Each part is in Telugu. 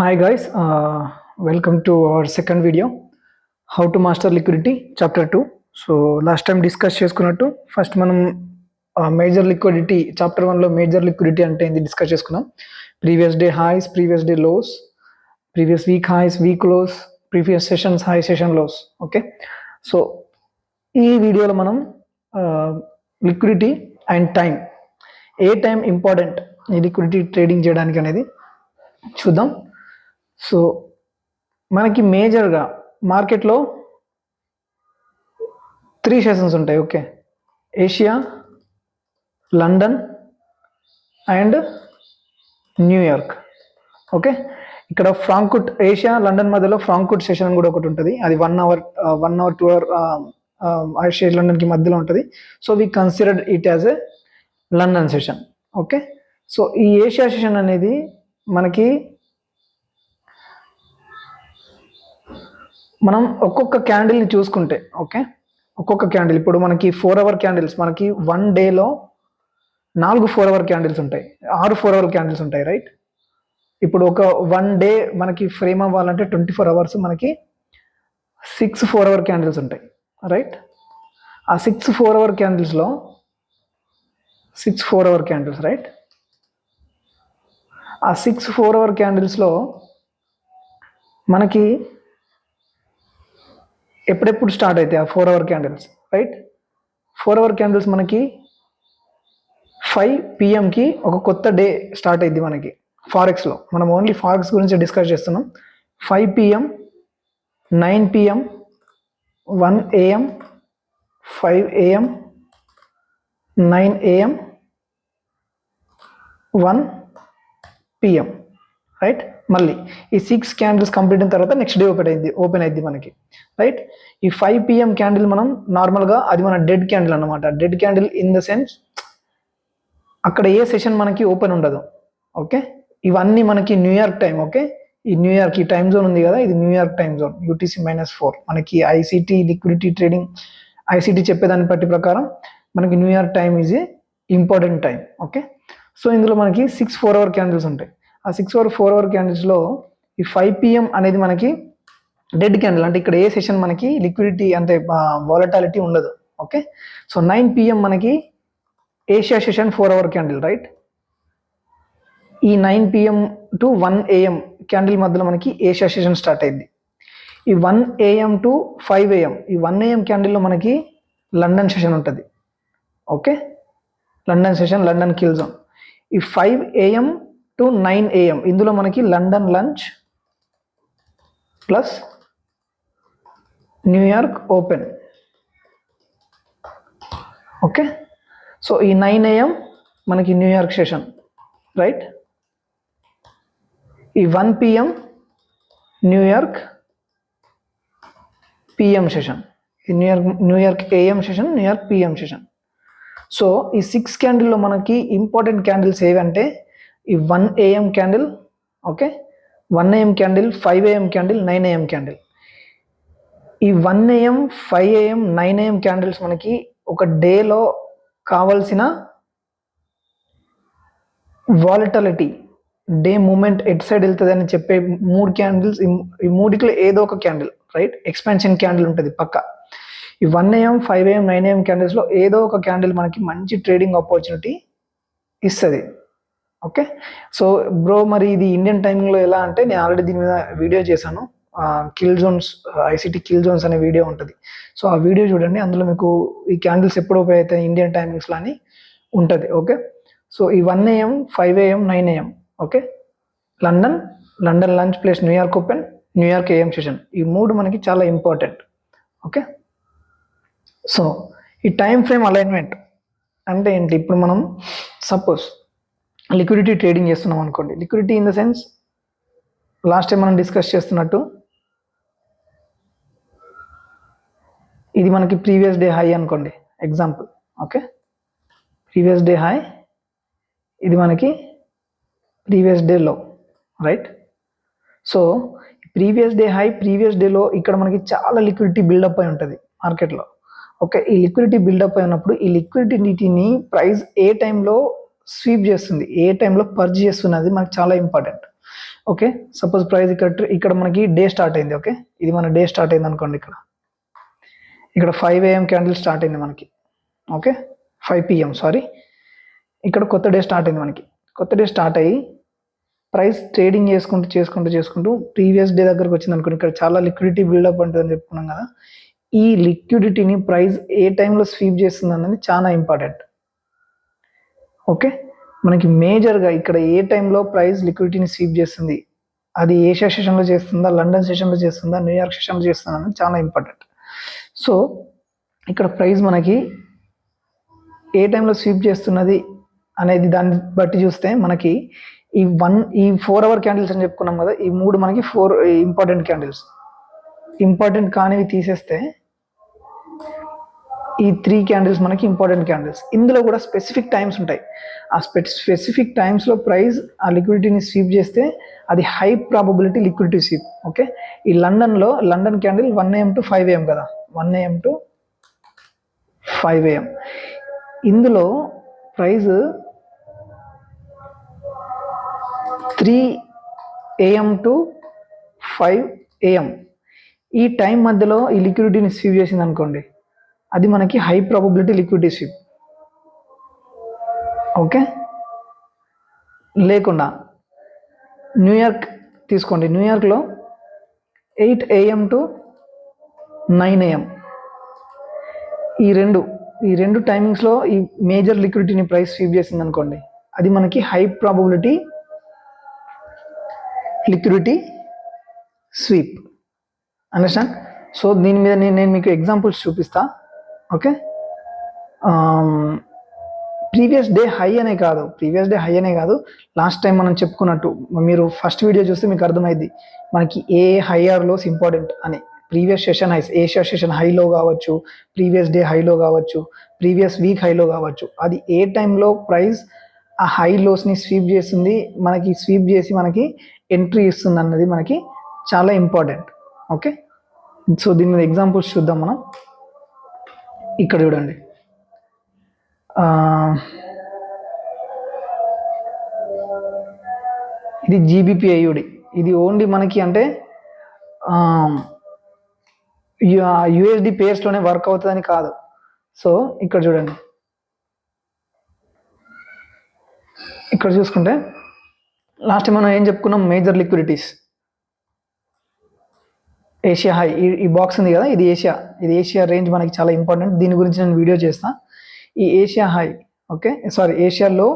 Hi guys, uh, welcome to our second video, how to master liquidity chapter 2. So last time discuss చేసుకున్నట్టు ఫస్ట్ మనం మేజర్ లిక్విడిటీ చాప్టర్ వన్లో మేజర్ లిక్విడిటీ అంటే ఏంది డిస్కస్ చేసుకున్నాం. Previous day highs previous day lows previous week highs week lows previous sessions high session lows okay so ఈ వీడియోలో మనం లిక్విడిటీ అండ్ టైం ఏ టైం ఇంపార్టెంట్ ఈ లిక్విడిటీ ట్రేడింగ్ చేయడానికి అనేది చూద్దాం. సో మనకి మేజర్గా మార్కెట్లో త్రీ సెషన్స్ ఉంటాయి. Okay. Asia London and New York okay. ఇక్కడ ఫ్రాంకుట్ ఏషియా లండన్ మధ్యలో ఫ్రాంకుట్ సెషన్ కూడా ఒకటి ఉంటుంది. అది one hour one hour two hour Asia లండన్కి మధ్యలో ఉంటుంది. So we considered it as a London session. Okay. So ఈ ఏషియా సెషన్ అనేది మనకి మనం ఒక్కొక్క క్యాండిల్ని చూసుకుంటే ఓకే? ఒక్కొక్క క్యాండిల్. ఇప్పుడు మనకి ఫోర్ అవర్ క్యాండిల్స్ మనకి వన్ డేలో నాలుగు ఫోర్ అవర్ క్యాండిల్స్ ఉంటాయి. ఆరు ఫోర్ అవర్ క్యాండిల్స్ ఉంటాయి రైట్ ఇప్పుడు ఒక వన్ డే మనకి ఫ్రేమ్ అవ్వాలంటే ట్వంటీ ఫోర్ అవర్స్ మనకి సిక్స్ ఫోర్ అవర్ క్యాండిల్స్ ఉంటాయి రైట్ ఆ six four hour క్యాండిల్స్లో six four hour candles right ఆ సిక్స్ ఫోర్ అవర్ క్యాండిల్స్లో మనకి ఎప్పుడెప్పుడు స్టార్ట్ అవుతాయి ఆ four hour candles right four hour candles మనకి ఫైవ్ పిఎంకి ఒక కొత్త డే స్టార్ట్ అయింది మనకి. ఫారెక్స్లో మనం ఓన్లీ ఫారెక్స్ గురించి డిస్కస్ చేస్తున్నాం. Five PM nine PM one AM five AM nine AM one PM right మళ్ళీ ఈ సిక్స్ క్యాండిల్స్ కంప్లీట్ అయిన తర్వాత నెక్స్ట్ డే ఓపెన్ అయింది ఓపెన్ అయింది మనకి. రైట్ ఈ ఫైవ్ పిఎం క్యాండిల్ మనం నార్మల్గా అది మన డెడ్ క్యాండిల్ అనమాట dead candle in the sense అక్కడ ఏ సెషన్ మనకి ఓపెన్ ఉండదు. ఓకే ఇవన్నీ మనకి న్యూయార్క్ టైం ఓకే ఈ న్యూయార్క్ ఈ టైం జోన్ ఉంది కదా ఇది New York time zone UTC minus four మనకి ఐసీటీ లిక్విడిటీ ట్రేడింగ్ ఐసీటీ చెప్పేదాన్ని బట్టి ప్రకారం మనకి New York time is a important time okay so ఇందులో మనకి సిక్స్ ఫోర్ అవర్ క్యాండిల్స్ ఉంటాయి. ఆ సిక్స్ అవర్ ఫోర్ అవర్ క్యాండిల్స్లో ఈ ఫైవ్ పిఎం అనేది మనకి డెడ్ క్యాండిల్ అంటే ఇక్కడ ఏ సెషన్ మనకి లిక్విడిటీ అంటే వాలటాలిటీ ఉండదు. ఓకే సో నైన్ పిఎం మనకి Asia session four hour candle right ఈ nine PM to one AM candle మధ్యలో మనకి ఏషియా సెషన్ స్టార్ట్ అయింది. ఈ one AM to five AM ఈ వన్ ఏఎం క్యాండిల్లో మనకి లండన్ సెషన్ ఉంటుంది. Okay London session London kill zone ఈ five AM to nine AM ఇందులో మనకి London lunch plus New York open okay so ఈ నైన్ ఏఎం మనకి న్యూయార్క్ సెషన్ రైట్ ఈ one PM New York PM session ఈ New York New York AM session New York PM session so ఈ సిక్స్ క్యాండిల్లో మనకి ఇంపార్టెంట్ క్యాండిల్స్ ఏవంటే ఈ one AM candle okay one AM candle five AM candle nine AM candle ఈ one AM five AM nine AM candles మనకి ఒక డేలో కావలసిన volatility day movement at side వెళ్తుంది అని చెప్పే మూడు క్యాండిల్స్ ఈ మూడిట్లో ఏదో ఒక క్యాండిల్ రైట్ ఎక్స్పెన్షన్ క్యాండిల్ ఉంటుంది పక్క. ఈ one AM five AM nine AM క్యాండిల్స్లో ఏదో ఒక క్యాండిల్ మనకి మంచి ట్రేడింగ్ ఆపర్చునిటీ ఇస్తుంది. ఓకే? సో బ్రో మరి ఇది ఇండియన్ టైమింగ్లో ఎలా అంటే నేను ఆల్రెడీ దీని మీద వీడియో చేశాను. Kill zones ICT kill zones అనే వీడియో ఉంటుంది. సో ఆ వీడియో చూడండి. అందులో మీకు ఈ క్యాండిల్స్ ఎప్పుడు ఓపెన్ అవుతాయి ఇండియన్ టైమింగ్స్లో అని ఉంటుంది. ఓకే? సో ఈ one AM five AM nine AM okay? London London lunch place New York open New York AM session. ఈ మూడు మనకి చాలా ఇంపార్టెంట్. ఓకే? సో ఈ టైం ఫ్రేమ్ అలైన్మెంట్ అంటే ఏంటి? ఇప్పుడు మనం సపోజ్ లిక్విడిటీ ట్రేడింగ్ చేస్తున్నాం అనుకోండి. Liquidity in the sense last time మనం డిస్కస్ చేస్తున్నట్టు ఇది మనకి ప్రీవియస్ డే హై అనుకోండి. Example okay previous day high ఇది మనకి previous day low right so previous day high previous డేలో ఇక్కడ మనకి చాలా లిక్విడిటీ బిల్డప్ అయి ఉంటుంది మార్కెట్లో ఓకే ఈ లిక్విడిటీ బిల్డప్ అయినప్పుడు ఈ లిక్విడిటీని ప్రైస్ ఏ టైంలో స్వీప్ చేస్తుంది. ఏ టైంలో పర్జ్ చేస్తున్నది మనకు చాలా ఇంపార్టెంట్ ఓకే? సపోజ్ ప్రైస్ ఇక్కడ ఇక్కడ మనకి డే స్టార్ట్ అయింది ఓకే? ఇది మన డే స్టార్ట్ అయింది అనుకోండి ఇక్కడ. ఇక్కడ ఫైవ్ ఏఎం క్యాండిల్ స్టార్ట్ అయింది మనకి. ఓకే? ఫైవ్ పిఎం సారీ ఇక్కడ కొత్త డే స్టార్ట్ అయింది మనకి. కొత్త డే స్టార్ట్ అయ్యి ప్రైస్ ట్రేడింగ్ చేసుకుంటూ చేసుకుంటూ చేసుకుంటూ ప్రీవియస్ డే దగ్గరకు వచ్చింది అనుకోండి. ఇక్కడ చాలా లిక్విడిటీ బిల్డప్ ఉంటుందని చెప్పుకున్నాం కదా. ఈ లిక్విడిటీని ప్రైస్ ఏ టైంలో స్వీప్ చేస్తుంది అన్నది చాలా ఇంపార్టెంట్ ఓకే? మనకి మేజర్గా ఇక్కడ ఏ టైంలో ప్రైస్ లిక్విడిటీని స్వీప్ చేస్తుంది? అది ఏషియా సెషన్లో చేస్తుందా? లండన్ సెషన్లో చేస్తుందా? న్యూయార్క్ సెషన్లో చేస్తుందా? అనేది చాలా ఇంపార్టెంట్. సో ఇక్కడ ప్రైస్ మనకి ఏ టైంలో స్వీప్ చేస్తున్నది అనేది దాన్ని బట్టి చూస్తే మనకి ఈ వన్ ఈ ఫోర్ అవర్ క్యాండిల్స్ అని చెప్పుకున్నాం కదా ఈ మూడు మనకి ఫోర్ ఇంపార్టెంట్ క్యాండిల్స్. ఇంపార్టెంట్ కానివి తీసేస్తే ఈ త్రీ క్యాండిల్స్ మనకి ఇంపార్టెంట్ క్యాండిల్స్ ఇందులో కూడా స్పెసిఫిక్ టైమ్స్ ఉంటాయి. ఆ స్పె స్పెసిఫిక్ టైమ్స్లో ప్రైస్ ఆ లిక్విడిటీని స్వీప్ చేస్తే అది high probability liquidity sweep okay ఈ లండన్లో London candle one AM to five AM కదా? One AM to five AM ఇందులో price three AM to five AM ఈ టైం మధ్యలో ఈ లిక్విడిటీని స్వీప్ చేసింది అనుకోండి అది మనకి high probability liquidity sweep okay లేకుండా న్యూయార్క్ తీసుకోండి. న్యూయార్క్లో eight AM to nine AM ఈ రెండు ఈ రెండు టైమింగ్స్లో ఈ మేజర్ లిక్విడిటీని ప్రైస్ స్వీప్ చేసింది అనుకోండి అది మనకి high probability liquidity sweep understand so దీని మీద నేను నేను మీకు ఎగ్జాంపుల్స్ చూపిస్తా. ఓకే ప్రీవియస్ డే హై అనే కాదు. ప్రీవియస్ డే హై అనే కాదు. లాస్ట్ టైం మనం చెప్పుకున్నట్టు మీరు ఫస్ట్ వీడియో చూస్తే మీకు అర్థమైంది మనకి ఏ హై ఆర్ లోస్ ఇంపార్టెంట్ అని. ప్రీవియస్ సెషన్ హైస్ ఏ సెషన్ హైలో కావచ్చు ప్రీవియస్ డే హైలో కావచ్చు ప్రీవియస్ వీక్ హైలో కావచ్చు. అది ఏ టైంలో ప్రైస్ ఆ హై లోస్ని స్వీప్ చేస్తుంది మనకి స్వీప్ చేసి మనకి ఎంట్రీ ఇస్తుంది అన్నది మనకి చాలా ఇంపార్టెంట్ ఓకే సో దీని మీద ఎగ్జాంపుల్స్ చూద్దాం మనం. ఇక్కడ చూడండి. ఇది జీబీపీ ఐయుడి. ఇది ఓన్లీ మనకి అంటే యుఎస్డి పేర్స్లోనే వర్క్ అవుతుందని కాదు. సో ఇక్కడ చూడండి. ఇక్కడ చూసుకుంటే లాస్ట్ మనం ఏం చెప్పుకున్నాం? మేజర్ లిక్విడిటీస్ ఏషియా హై ఈ బాక్స్ ఉంది కదా ఇది ఏషియా. ఇది ఏషియా రేంజ్ మనకి చాలా ఇంపార్టెంట్ దీని గురించి నేను వీడియో చేస్తా. ఈ Asia high okay sorry Asia లో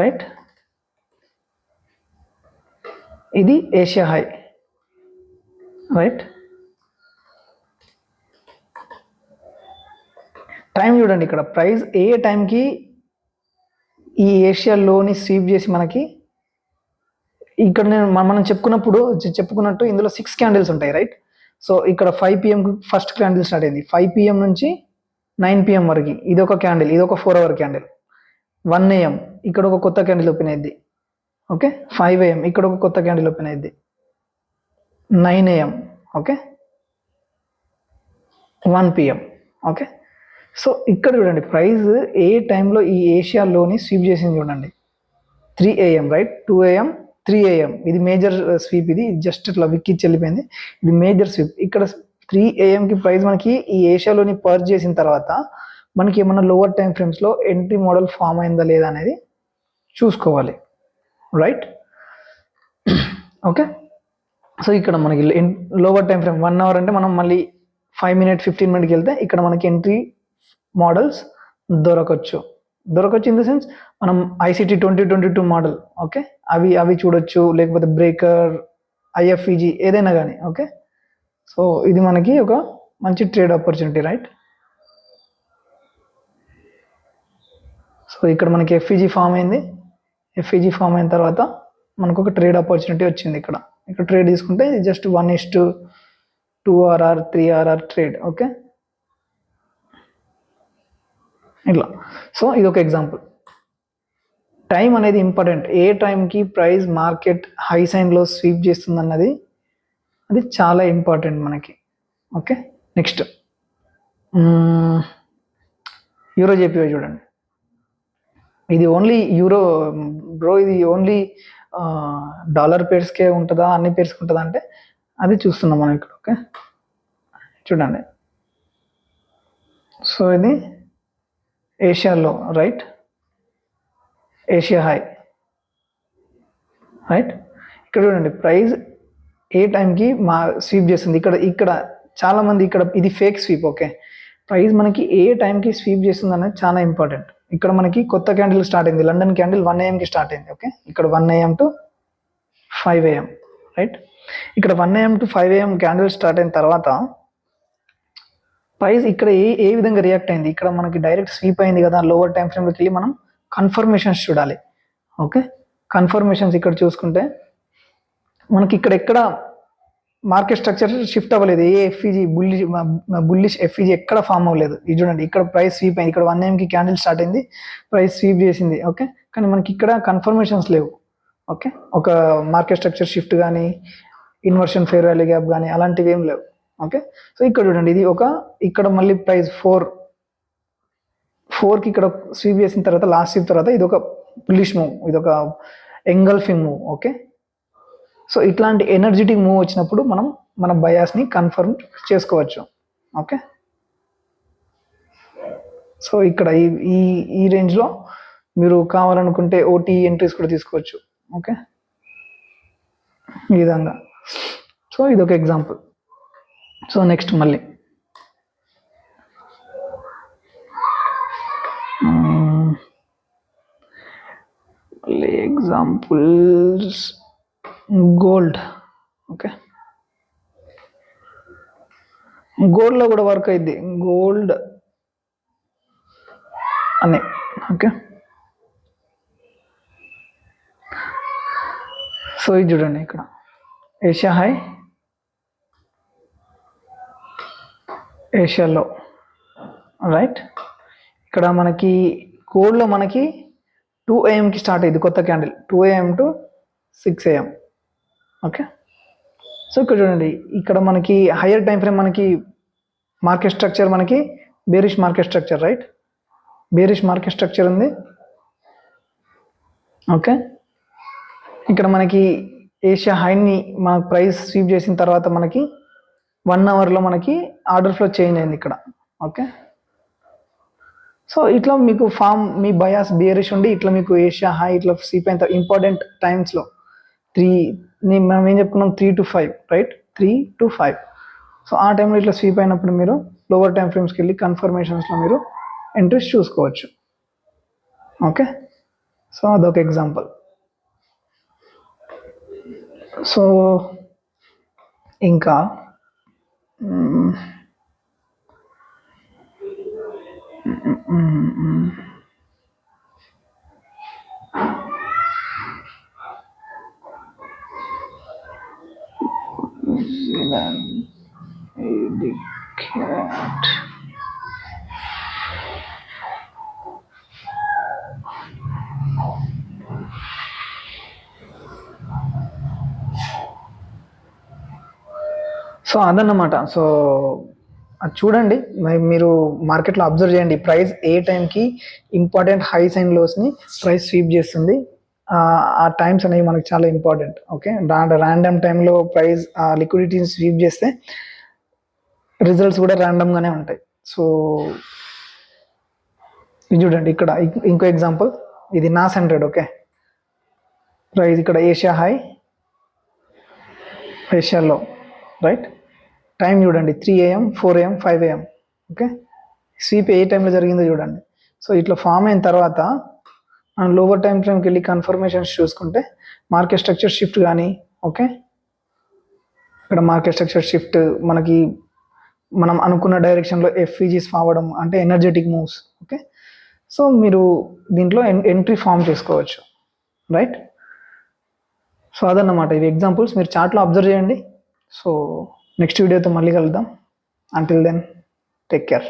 రైట్ ఇది ఏషియా హై రైట్ టైం చూడండి ఇక్కడ. ప్రైస్ ఏ టైంకి ఈ ఏషియా లోని స్వీప్ చేసి మనకి ఇక్కడ నేను మనం చెప్పుకున్నప్పుడు చెప్పుకున్నట్టు ఇందులో సిక్స్ క్యాండిల్స్ ఉంటాయి రైట్ సో ఇక్కడ five PM first candle start అయింది. ఫైవ్ పిఎం నుంచి నైన్ పిఎం వరకు ఇది ఒక క్యాండిల్ ఇది ఒక four hour candle one AM ఇక్కడ ఒక కొత్త క్యాండిల్ ఓపెన్ అయింది ఓకే ఫైవ్ ఏఎం ఇక్కడ ఒక కొత్త క్యాండిల్ ఓపెన్ అయింది nine AM okay one PM okay so ఇక్కడ చూడండి ప్రైస్ ఏ టైంలో ఈ ఏషియాలోని స్వీప్ చేసింది చూడండి. Three AM right two AM three AM ఇది మేజర్ స్వీప్ uh, ఇది. జస్ట్ ఇట్లా విక్కిచ్చి వెళ్ళిపోయింది. ఇది మేజర్ స్వీప్ ఇక్కడ త్రీ ఏఎంకి ప్రైస్ మనకి ఈ ఏషియాలోని పర్చ్ చేసిన తర్వాత మనకి ఏమన్నా లోవర్ టైం ఫ్రేమ్స్లో ఎంట్రీ మోడల్ ఫామ్ అయిందా లేదా అనేది చూసుకోవాలి. రైట్ ఓకే సో ఇక్కడ మనకి lower time frame one hour అంటే మనం మళ్ళీ ఫైవ్ మినిట్ ఫిఫ్టీన్ మినిట్కి వెళ్తే ఇక్కడ మనకి ఎంట్రీ మోడల్స్ దొరకచ్చు. దొరకచ్చు ఇన్ ద సెన్స్ మనం ICT twenty twenty two model okay అవి అవి చూడొచ్చు లేకపోతే బ్రేకర్ ఐఎఫ్ఈజీ ఏదైనా కానీ ఓకే సో ఇది మనకి ఒక మంచి ట్రేడ్ ఆపర్చునిటీ రైట్ సో ఇక్కడ మనకి ఎఫ్ఈజీ ఫామ్ అయింది. ఎఫ్ఈజీ ఫామ్ అయిన తర్వాత మనకు ఒక ట్రేడ్ ఆపర్చునిటీ వచ్చింది ఇక్కడ. ఇక్కడ ట్రేడ్ తీసుకుంటే just one is to two RR three RR trade okay ఇట్లా సో ఇది ఒక ఎగ్జాంపుల్ టైం అనేది ఇంపార్టెంట్ ఏ టైంకి ప్రైస్ మార్కెట్ హై సైన్లో స్వీప్ చేస్తుంది అన్నది అది చాలా ఇంపార్టెంట్ మనకి. ఓకే నెక్స్ట్ యూరో జేపీవై చూడండి. ఇది ఓన్లీ యూరో బ్రో ఇది ఓన్లీ డాలర్ పేర్స్కే ఉంటుందా? అన్ని పేర్స్కి ఉంటుందా అంటే అది చూస్తున్నాం మనం ఇక్కడ ఓకే చూడండి. సో ఇది ఏషియాలో రైట్ ఏషియా హై రైట్ ఇక్కడ చూడండి ప్రైస్ ఏ టైంకి మా స్వీప్ చేస్తుంది. ఇక్కడ ఇక్కడ చాలామంది ఇక్కడ ఇది ఫేక్ స్వీప్ ఓకే ప్రైస్ మనకి ఏ టైంకి స్వీప్ చేస్తుంది అనేది చాలా ఇంపార్టెంట్ ఇక్కడ మనకి కొత్త క్యాండిల్ స్టార్ట్ అయింది. లండన్ క్యాండిల్ వన్ ఏఎంకి స్టార్ట్ అయింది ఓకే ఇక్కడ one AM to five AM right ఇక్కడ one AM to five AM candle start అయిన తర్వాత ప్రైస్ ఇక్కడ ఏ ఏ విధంగా రియాక్ట్ అయింది? ఇక్కడ మనకి డైరెక్ట్ స్వీప్ అయింది కదా లోవర్ టైం ఫ్రేమ్లోకి వెళ్ళి మనం కన్ఫర్మేషన్స్ చూడాలి. ఓకే? కన్ఫర్మేషన్స్ ఇక్కడ చూసుకుంటే మనకి ఇక్కడ ఎక్కడ మార్కెట్ స్ట్రక్చర్ షిఫ్ట్ అవ్వలేదు. ఏ ఎఫ్ఈజీ బుల్లి బుల్లిష్ ఎఫ్ఈజీ ఎక్కడ ఫామ్ అవ్వలేదు. ఇది చూడండి ఇక్కడ ప్రైస్ స్వీప్ అయింది. ఇక్కడ వన్ ఎంకి క్యాండిల్ స్టార్ట్ అయింది ప్రైస్ స్వీప్ చేసింది. ఓకే? కానీ మనకి ఇక్కడ కన్ఫర్మేషన్స్ లేవు. ఓకే? ఒక మార్కెట్ స్ట్రక్చర్ షిఫ్ట్ కానీ ఇన్వర్షన్ ఫేర్ వాల్యూ గ్యాప్ కానీ అలాంటివి ఏం లేవు. ఓకే? సో ఇక్కడ చూడండి ఇది ఒక ఇక్కడ మళ్ళీ ప్రైస్ ఫోర్. ఫోర్కి ఇక్కడ స్వీప్ చేసిన తర్వాత లాస్ట్ స్వీప్ తర్వాత ఇది ఒక పులిష్ మూవ్ ఇది ఒక ఎంగల్ఫింగ్ మూవ్ ఓకే? సో ఇట్లాంటి ఎనర్జెటిక్ మూవ్ వచ్చినప్పుడు మనం మన బయాస్ని కన్ఫర్మ్ చేసుకోవచ్చు ఓకే? సో ఇక్కడ ఈ ఈ ఈ రేంజ్లో మీరు కావాలనుకుంటే ఓటీ ఎంట్రీస్ కూడా తీసుకోవచ్చు ఓకే? ఈ విధంగా. సో ఇది ఒక ఎగ్జాంపుల్ సో నెక్స్ట్ మళ్ళీ. మళ్ళీ ఎగ్జాంపుల్స్. గోల్డ్. ఓకే. గోల్డ్లో కూడా వర్క్ అయింది గోల్డ్ అని. ఓకే. సో ఇది చూడండి ఇక్కడ. Asia high. ఏషియాలో. రైట్ ఇక్కడ మనకి కోడ్లో మనకి టూ ఏఎంకి స్టార్ట్ అయ్యింది కొత్త candle two AM to six AM okay so ఇక్కడ చూడండి. ఇక్కడ మనకి హయ్యర్ టైం ఫ్రేమ్ మనకి మార్కెట్ స్ట్రక్చర్ మనకి bearish market structure right bearish market structure ఉంది. ఓకే ఇక్కడ మనకి ఏషియా హైని మన ప్రైస్ స్వీప్ చేసిన తర్వాత మనకి వన్ అవర్లో మనకి ఆర్డర్ ఫ్లో చేంజ్ అయింది ఇక్కడ. ఓకే? సో ఇట్లా మీకు ఫామ్ మీ బయాస్ బియరిష్ ఉండి ఇట్లా మీకు ఏషియా హై ఇట్లా స్వీప్ ఇంపార్టెంట్ టైమ్స్లో త్రీ మనం ఏం చెప్పుకున్నాం? Three to five right? Three to five. So ఆ టైంలో ఇట్లా స్వీప్ అయినప్పుడు మీరు లోవర్ టైం ఫ్రేమ్స్కి వెళ్ళి కన్ఫర్మేషన్స్లో మీరు ఎంట్రీస్ చూసుకోవచ్చు. ఓకే? సో అదొక ఎగ్జాంపుల్. సో ఇంకా Mm. Mm-mm-mm-mm. Zealand, eh, the cat. So అదన్నమాట. సో అది చూడండి. మరి మీరు మార్కెట్లో అబ్జర్వ్ చేయండి. ప్రైస్ ఏ టైంకి ఇంపార్టెంట్ హైస్ అండ్ లోస్ని ప్రైస్ స్వీప్ చేస్తుంది. ఆ, టైమ్స్ అనేవి మనకు చాలా ఇంపార్టెంట్. ఓకే? ర్యాండమ్ టైంలో ప్రైస్ లిక్విడిటీని స్వీప్ చేస్తే రిజల్ట్స్ కూడా ర్యాండమ్గానే ఉంటాయి. సో ఇది చూడండి. ఇక్కడ ఇంకో ఎగ్జాంపుల్. ఇది నాస్ హండ్రెడ్ ఓకే? ప్రైస్ ఇక్కడ ఏషియా హై ఏషియాలో రైట్? టైం చూడండి. Three AM four AM five AM okay? Sweep ఏ టైంలో జరిగిందో చూడండి. సో ఇట్లా ఫామ్ అయిన తర్వాత మనం లోవర్ టైం ఫ్రేమ్కి వెళ్ళి కన్ఫర్మేషన్స్ చూసుకుంటే మార్కెట్ స్ట్రక్చర్ షిఫ్ట్ కానీ ఓకే? ఇక్కడ మార్కెట్ స్ట్రక్చర్ షిఫ్ట్ మనకి మనం అనుకున్న డైరెక్షన్లో ఎఫ్ఈజీస్ ఫావడం అంటే ఎనర్జెటిక్ మూవ్స్ ఓకే? సో మీరు దీంట్లో ఎంట్రీ ఫామ్ చేసుకోవచ్చు. రైట్? సో అదన్నమాట. ఇవి ఎగ్జాంపుల్స్. మీరు చార్ట్లో అబ్జర్వ్ చేయండి. సో నెక్స్ట్ వీడియోతో మళ్ళీ కలుద్దాం అంటిల్ దెన్ టేక్ కేర్